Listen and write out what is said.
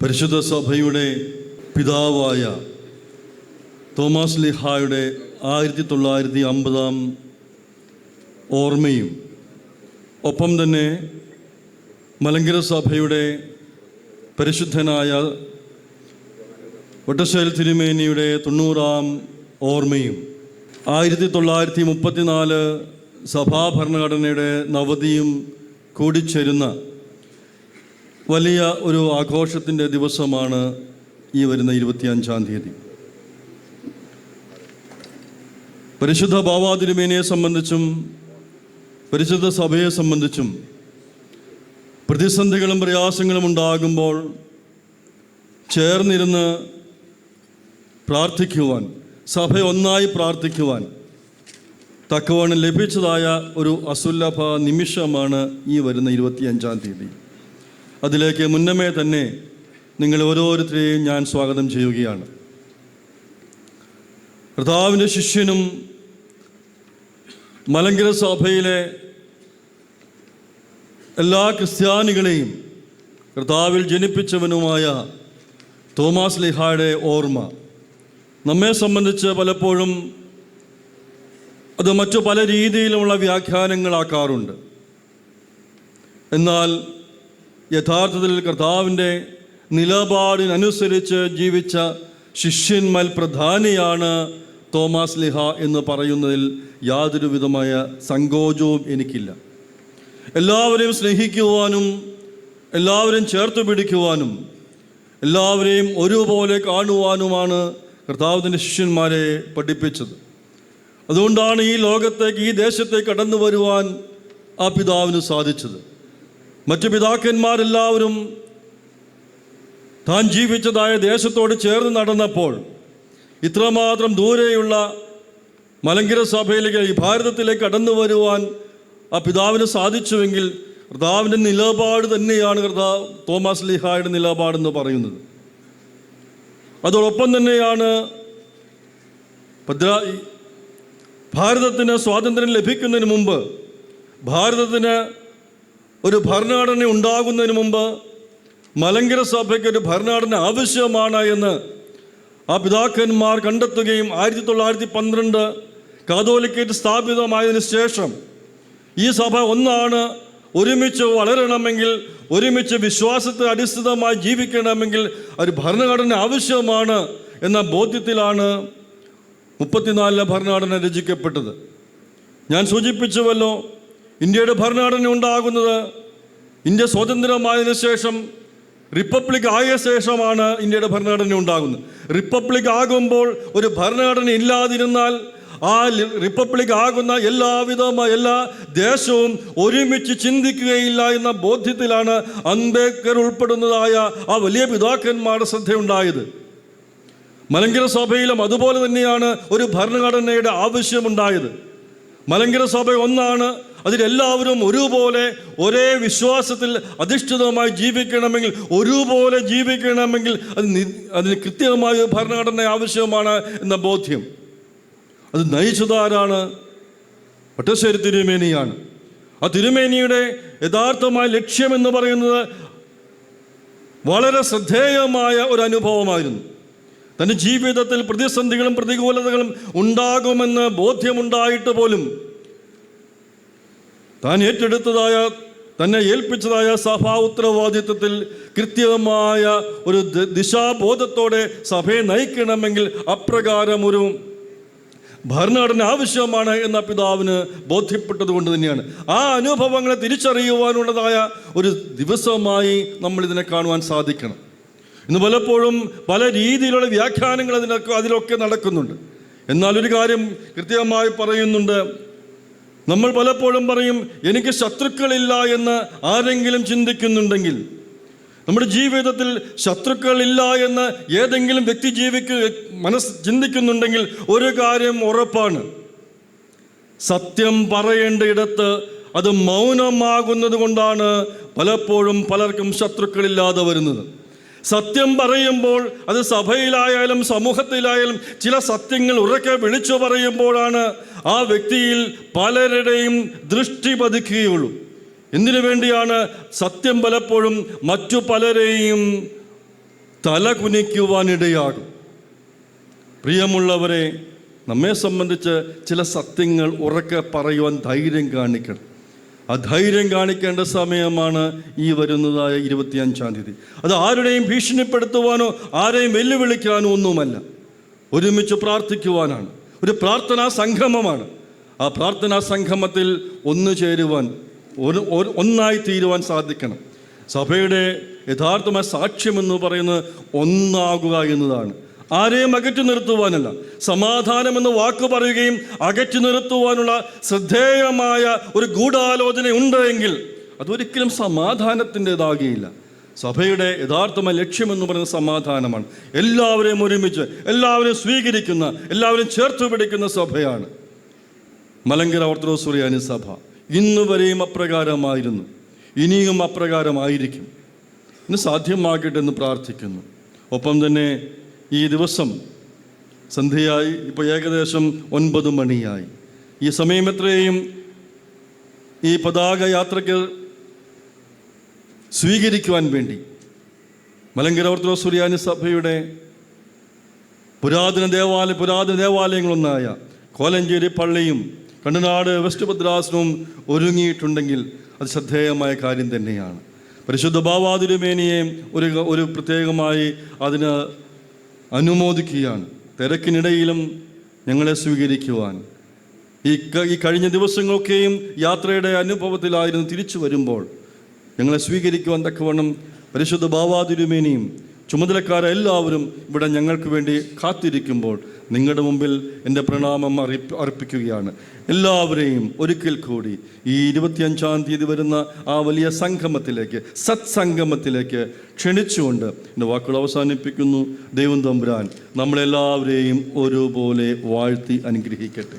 പരിശുദ്ധ സഭയുടെ പിതാവായ തോമസ് ലിഹായുടെ ആയിരത്തി തൊള്ളായിരത്തി അമ്പതാം ഓർമ്മയും ഒപ്പം തന്നെ മലങ്കര സഭയുടെ പരിശുദ്ധനായ ഒട്ടശ്ശേൽ തിരുമേനിയുടെ തൊണ്ണൂറാം ഓർമ്മയും ആയിരത്തി തൊള്ളായിരത്തി മുപ്പത്തിനാല് സഭാഭരണഘടനയുടെ നവതിയും കൂടിച്ചേരുന്ന വലിയ ഒരു ആഘോഷത്തിന്റെ ദിവസമാണ് ഈ വരുന്ന ഇരുപത്തിയഞ്ചാം തീയതി. പരിശുദ്ധ ഭാവാതിരുമേനയെ സംബന്ധിച്ചും പരിശുദ്ധ സഭയെ സംബന്ധിച്ചും പ്രതിസന്ധികളും പ്രയാസങ്ങളും ഉണ്ടാകുമ്പോൾ ചേർന്നിരുന്ന് പ്രാർത്ഥിക്കുവാൻ സഭ ഒന്നായി പ്രാർത്ഥിക്കുവാൻ തക്കവണ്ണം ലഭിച്ചതായ ഒരു അസുലഭ നിമിഷമാണ് ഈ വരുന്ന ഇരുപത്തിയഞ്ചാം തീയതി. അതിലേക്ക് മുന്നമേ തന്നെ നിങ്ങൾ ഓരോരുത്തരെയും ഞാൻ സ്വാഗതം ചെയ്യുകയാണ്. കർത്താവിന്റെ ശിഷ്യനും മലങ്കര സഭയിലെ എല്ലാ ക്രിസ്ത്യാനികളെയും കർത്താവിൽ ജനിപ്പിച്ചവനുമായ തോമാസ് ലിഹായുടെ ഓർമ്മ. നമ്മെ സംബന്ധിച്ച് പലപ്പോഴും അത് മറ്റു പല രീതിയിലുമുള്ള വ്യാഖ്യാനങ്ങളാക്കാറുണ്ട്. എന്നാൽ യഥാർത്ഥത്തിൽ കർത്താവിന്റെ നിലപാടിനനുസരിച്ച് ജീവിച്ച ശിഷ്യന്മാൽ പ്രധാനിയാണ് തോമാസ് ലിഹ എന്ന് പറയുന്നതിൽ യാതൊരു വിധമായ സങ്കോചവും എനിക്കില്ല. എല്ലാവരെയും സ്നേഹിക്കുവാനും എല്ലാവരെയും ചേർത്ത് പിടിക്കുവാനും എല്ലാവരെയും ഒരുപോലെ കാണുവാനുമാണ് കർത്താവിന്റെ ശിഷ്യന്മാരെ പഠിപ്പിച്ചത്. അതുകൊണ്ടാണ് ഈ ലോകത്തേക്ക് ഈ ദേശത്തേക്ക് കടന്നു വരുവാൻ ആ പിതാവിന് സാധിച്ചത്. മറ്റു പിതാക്കന്മാരെല്ലാവരും താൻ ജീവിച്ചതായ ദേശത്തോട് ചേർന്ന് നടന്നപ്പോൾ ഇത്രമാത്രം ദൂരെയുള്ള മലങ്കര സഭയിലേക്ക് ഈ ഭാരതത്തിലേക്ക് കടന്നു വരുവാൻ ആ പിതാവിന് സാധിച്ചുവെങ്കിൽ കർത്താവിന്റെ നിലപാട് തന്നെയാണ് കർത്താവ് തോമസ് ലിഹായുടെ നിലപാടെന്ന് പറയുന്നത്. അതോടൊപ്പം തന്നെയാണ് ഭദ്ര ഭാരതത്തിന് സ്വാതന്ത്ര്യം ലഭിക്കുന്നതിന് മുമ്പ് ഭാരതത്തിന് ഒരു ഭരണഘടന ഉണ്ടാകുന്നതിന് മുമ്പ് മലങ്കര സഭയ്ക്ക് ഒരു ഭരണഘടന ആവശ്യമാണ് എന്ന് ആ പിതാക്കന്മാർ കണ്ടെത്തുകയും ആയിരത്തി തൊള്ളായിരത്തി പന്ത്രണ്ട് കാതോലിക്കേറ്റ് സ്ഥാപിതമായതിന് ശേഷം ഈ സഭ ഒന്നാണ് ഒരുമിച്ച് വളരണമെങ്കിൽ ഒരുമിച്ച് വിശ്വാസത്തെ അടിസ്ഥിതമായി ജീവിക്കണമെങ്കിൽ ഒരു ഭരണഘടന ആവശ്യമാണ് എന്ന ബോധ്യത്തിലാണ് മുപ്പത്തിനാലിലെ ഭരണഘടന രചിക്കപ്പെട്ടത്. ഞാൻ സൂചിപ്പിച്ചുവല്ലോ ഇന്ത്യയുടെ ഭരണഘടന ഉണ്ടാകുന്നത് ഇന്ത്യ സ്വതന്ത്രമായതിനു ശേഷം റിപ്പബ്ലിക് ആയ ശേഷമാണ് ഇന്ത്യയുടെ ഭരണഘടന ഉണ്ടാകുന്നത്. റിപ്പബ്ലിക് ആകുമ്പോൾ ഒരു ഭരണഘടന ഇല്ലാതിരുന്നാൽ ആ റിപ്പബ്ലിക് ആകുന്ന എല്ലാവിധമായ എല്ലാ ദേശവും ഒരുമിച്ച് ചിന്തിക്കുകയില്ല എന്ന ബോധ്യത്തിലാണ് അംബേദ്കർ ഉൾപ്പെടുന്നതായ ആ വലിയ പിതാക്കന്മാരുടെ ശ്രദ്ധയുണ്ടായത്. മലങ്കര സഭയിലും അതുപോലെ തന്നെയാണ് ഒരു ഭരണഘടനയുടെ ആവശ്യമുണ്ടായത്. മലങ്കര സഭ ഒന്നാണ് അതിലെല്ലാവരും ഒരുപോലെ ഒരേ വിശ്വാസത്തിൽ അധിഷ്ഠിതമായി ജീവിക്കണമെങ്കിൽ ഒരുപോലെ ജീവിക്കണമെങ്കിൽ അത് അതിന് കൃത്യമായ ഭരണഘടന ആവശ്യമാണ് എന്ന ബോധ്യം. അത് നയിച്ചതാരാണ്? ഒട്ടശ്ശേരി തിരുമേനിയാണ്. ആ തിരുമേനിയുടെ യഥാർത്ഥമായ ലക്ഷ്യമെന്ന് പറയുന്നത് വളരെ ശ്രദ്ധേയമായ ഒരു അനുഭവമായിരുന്നു. തന്റെ ജീവിതത്തിൽ പ്രതിസന്ധികളും പ്രതികൂലതകളും ഉണ്ടാകുമെന്ന് ബോധ്യമുണ്ടായിട്ട് പോലും താൻ ഏറ്റെടുത്തതായ തന്നെ ഏൽപ്പിച്ചതായ സഭാ ഉത്തരവാദിത്വത്തിൽ കൃത്യമായ ഒരു ദിശാബോധത്തോടെ സഭയെ നയിക്കണമെങ്കിൽ അപ്രകാരം ഒരു ഭരണഘടന ആവശ്യമാണ് എന്ന പിതാവിന് ബോധ്യപ്പെട്ടത് കൊണ്ട് തന്നെയാണ്. ആ അനുഭവങ്ങളെ തിരിച്ചറിയുവാനുള്ളതായ ഒരു ദിവസമായി നമ്മൾ ഇതിനെ കാണുവാൻ സാധിക്കണം. ഇന്ന് പലപ്പോഴും പല രീതിയിലുള്ള വ്യാഖ്യാനങ്ങൾ അതിനൊക്കെ അതിലൊക്കെ നടക്കുന്നുണ്ട്. എന്നാൽ ഒരു കാര്യം കൃത്യമായി പറയുന്നുണ്ട്. നമ്മൾ പലപ്പോഴും പറയും എനിക്ക് ശത്രുക്കളില്ല എന്ന് ആരെങ്കിലും ചിന്തിക്കുന്നുണ്ടെങ്കിൽ നമ്മുടെ ജീവിതത്തിൽ ശത്രുക്കളില്ല എന്ന് ഏതെങ്കിലും വ്യക്തി ജീവിക്ക് മനസ്സ് ചിന്തിക്കുന്നുണ്ടെങ്കിൽ ഒരു കാര്യം ഉറപ്പാണ്. സത്യം പറയേണ്ടയിടത്ത് അത് മൗനമാകുന്നത് കൊണ്ടാണ് പലപ്പോഴും പലർക്കും ശത്രുക്കളില്ലാതെ വരുന്നത്. സത്യം പറയുമ്പോൾ അത് സഭയിലായാലും സമൂഹത്തിലായാലും ചില സത്യങ്ങൾ ഉറക്കെ വിളിച്ചു പറയുമ്പോഴാണ് ആ വ്യക്തിയിൽ പലരുടെയും ദൃഷ്ടി പതിക്കുകയുള്ളൂ. എന്തിനു വേണ്ടിയാണ് സത്യം പലപ്പോഴും മറ്റു പലരെയും തല കുനിക്കുവാനിടയാകും? പ്രിയമുള്ളവരെ നമ്മെ സംബന്ധിച്ച് ചില സത്യങ്ങൾ ഉറക്കെ പറയുവാൻ ധൈര്യം കാണിക്കണം. ആ ധൈര്യം കാണിക്കേണ്ട സമയമാണ് ഈ വരുന്നതായ ഇരുപത്തിയഞ്ചാം തീയതി. അത് ആരുടെയും ഭീഷണിപ്പെടുത്തുവാനോ ആരെയും വെല്ലുവിളിക്കാനോ ഒന്നുമല്ല. ഒരുമിച്ച് പ്രാർത്ഥിക്കുവാനാണ്. ഒരു പ്രാർത്ഥനാ സംഗമമാണ്. ആ പ്രാർത്ഥനാ സംഗമത്തിൽ ഒന്നു ചേരുവാൻ ഒരു ഒന്നായി തീരുവാൻ സാധിക്കണം. സഭയുടെ യഥാർത്ഥമായ സാക്ഷ്യമെന്ന് പറയുന്നത് ഒന്നാകുക എന്നതാണ്. ആരെയും അകറ്റി നിർത്തുവാനല്ല സമാധാനം എന്ന വാക്ക് പറയുകയും അകറ്റി നിർത്തുവാനുള്ള ശ്രദ്ധേയമായ ഒരു ഗൂഢാലോചന ഉണ്ട് എങ്കിൽ അതൊരിക്കലും സമാധാനത്തിന്റെതാകുകയില്ല സഭയുടെ യഥാർത്ഥമായ ലക്ഷ്യമെന്ന് പറയുന്ന സമാധാനമാണ്. എല്ലാവരെയും ഒരുമിച്ച് എല്ലാവരെയും സ്വീകരിക്കുന്ന എല്ലാവരും ചേർത്ത് പിടിക്കുന്ന സഭയാണ്. മലങ്കര ഓർത്തഡോക്സ് സഭ. ഇന്ന് വരെയും അപ്രകാരമായിരുന്നു. ഇനിയും അപ്രകാരമായിരിക്കും. ഇന്ന് സാധ്യമാകട്ടെ എന്ന് പ്രാർത്ഥിക്കുന്നു. ഒപ്പം തന്നെ ഈ ദിവസം സന്ധ്യയായി ഇപ്പോൾ ഏകദേശം ഒൻപത് മണിയായി. ഈ സമയം എത്രയും ഈ പതാക യാത്രയ്ക്ക് സ്വീകരിക്കുവാൻ വേണ്ടി മലങ്കര ഓർത്തഡോക്സ് സുറിയാനി സഭയുടെ പുരാതന ദേവാലയ പുരാതന ദേവാലയങ്ങളൊന്നായ കോലഞ്ചേരി പള്ളിയും കണ്ണനാട് വെസ്റ്റ് ഭദ്രാസനവും ഒരുങ്ങിയിട്ടുണ്ടെങ്കിൽ അത് ശ്രദ്ധേയമായ കാര്യം തന്നെയാണ്. പരിശുദ്ധ ഭാവാതിരുമേനിയെ ഒരു ഒരു പ്രത്യേകമായി അതിന് അനുമോദിക്കുകയാണ്. തിരക്കിനിടയിലും ഞങ്ങളെ സ്വീകരിക്കുവാൻ. ഈ ഈ കഴിഞ്ഞ ദിവസങ്ങളൊക്കെയും യാത്രയുടെ അനുഭവത്തിലായിരുന്നു തിരിച്ചു വരുമ്പോൾ ഞങ്ങളെ സ്വീകരിക്കുവാൻ തക്കവണ്ണം പരിശുദ്ധ ഭാവാതിരുമേനിയും ചുമതലക്കാരെല്ലാവരും ഇവിടെ ഞങ്ങൾക്ക് വേണ്ടി കാത്തിരിക്കുമ്പോൾ നിങ്ങളുടെ മുമ്പിൽ എന്റെ പ്രണാമം അറിയിപ്പ് അർപ്പിക്കുകയാണ്. എല്ലാവരെയും ഒരിക്കൽ കൂടി ഈ ഇരുപത്തിയഞ്ചാം തീയതി വരുന്ന ആ വലിയ സംഗമത്തിലേക്ക് സത്സംഗമത്തിലേക്ക് ക്ഷണിച്ചുകൊണ്ട് എന്റെ വാക്കുകൾ അവസാനിപ്പിക്കുന്നു. ദൈവം തമ്പുരാൻ നമ്മളെല്ലാവരെയും ഒരുപോലെ വാഴ്ത്തി അനുഗ്രഹിക്കട്ടെ.